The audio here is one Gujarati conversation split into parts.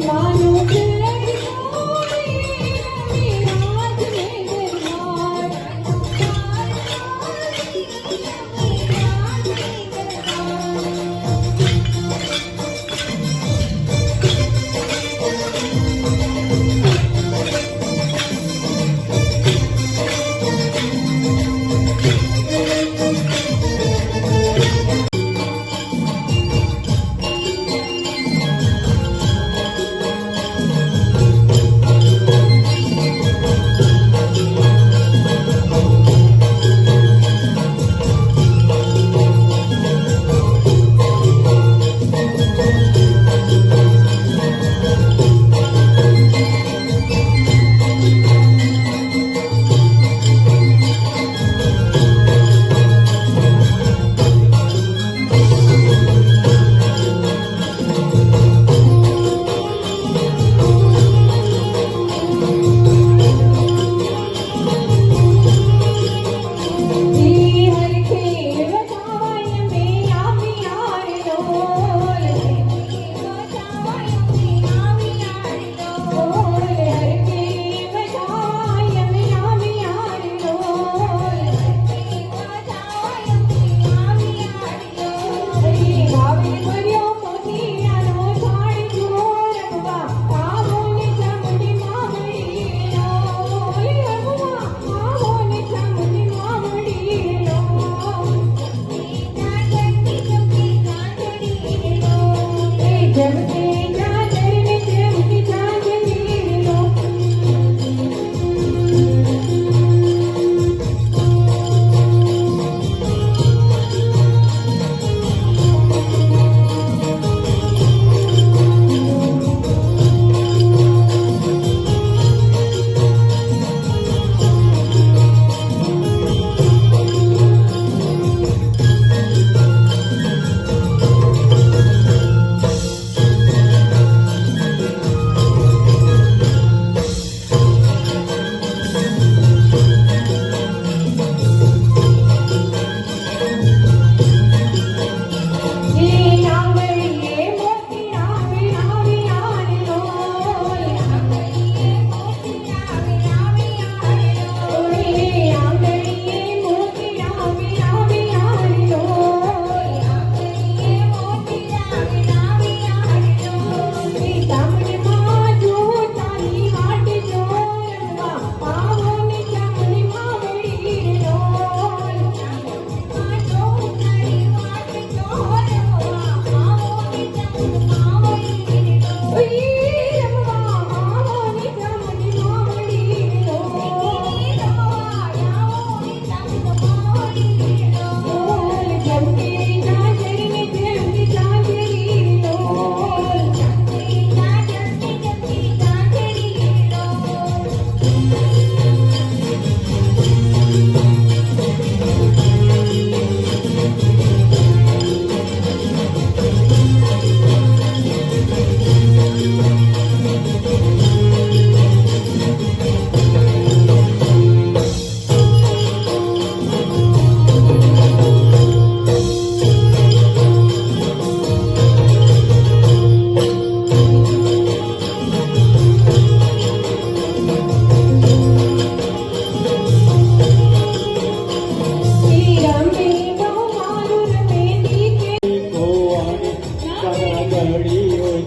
trabalham.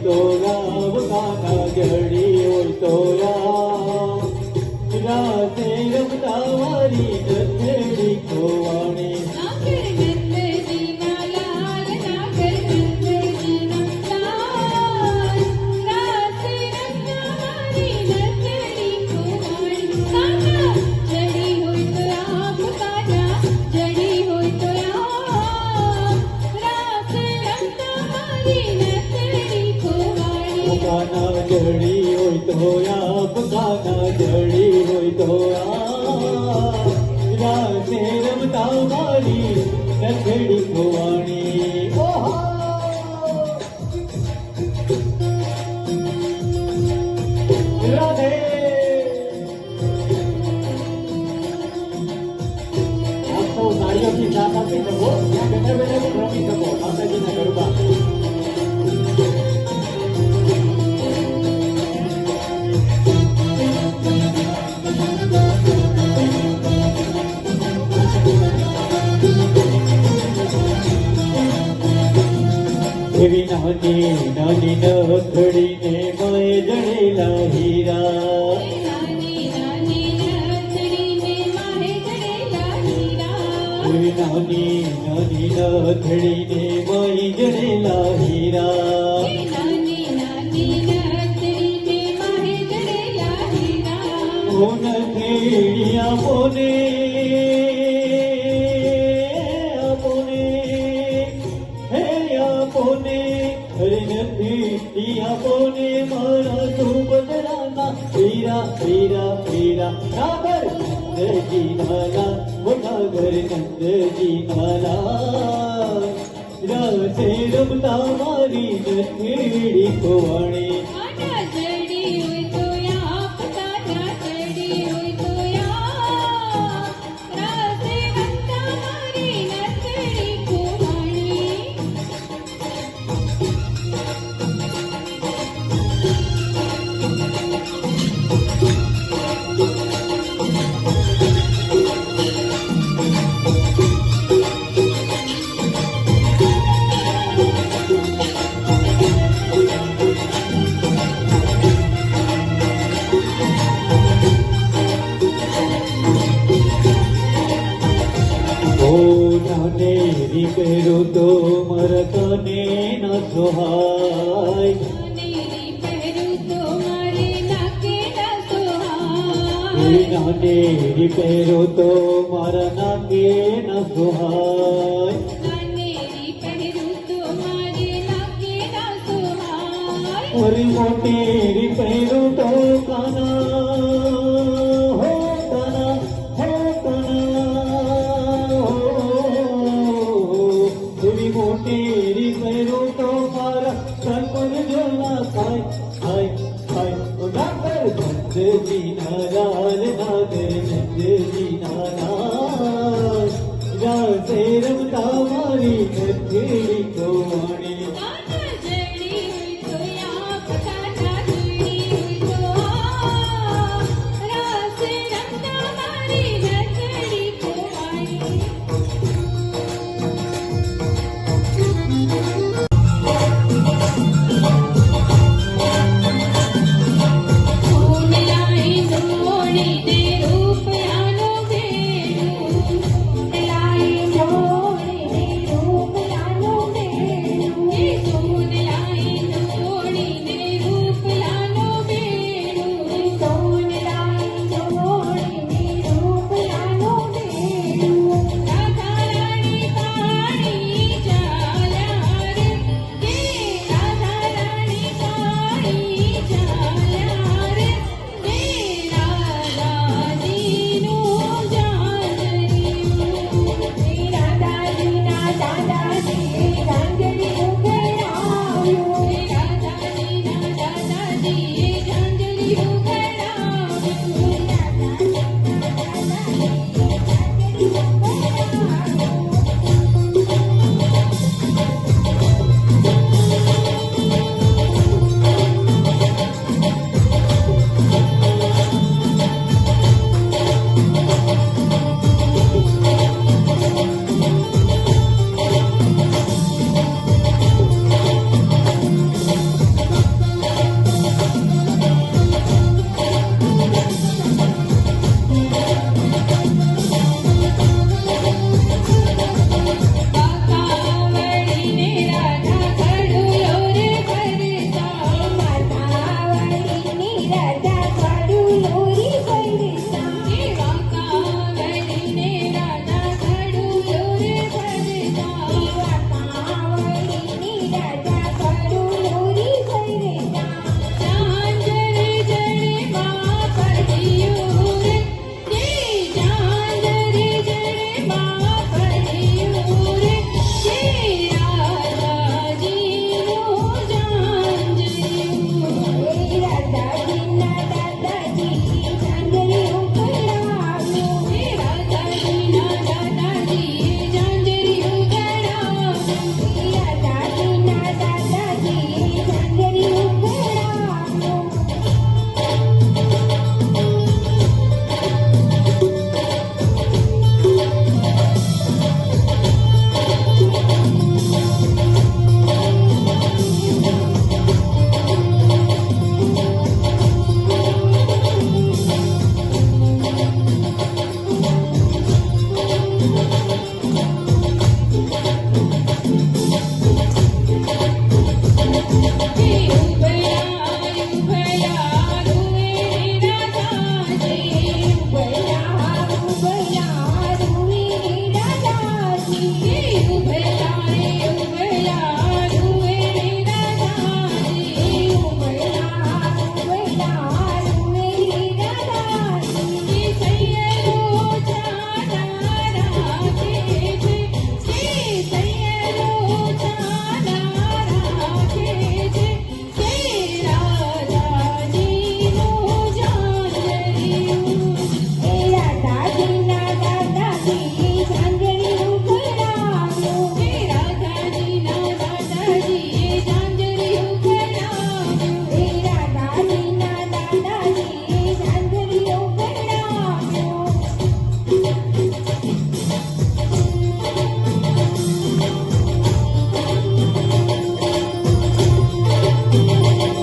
Cristo આપ કાના જડી હોય તો રાતે રમતા નથડી કુવાણી ઓહો રાધે આપ સૌ તાળીઓથી સાથ શકો ત્યાં બેઠા બેઠા રમી શકો નાની નાની નથડીને મય જડેલા હીરા. નાની નાની નથડીને મય જડેલા હીરા. બોને મારા સુભદ્રાના હીરા હીરા હીરા સાગર નંદજી નાના મોટા ઘર નંદજી નાના રાતે રમતા મારી નથેડી કોવાણી નાને રીપેરો તો મરતને ન સોહાય નેરી પહેરું તો મારે નાકે ના એ સોહાય નાને રીપેરો તો મારા નાકે ન સોહાય નેરી પહેરું તો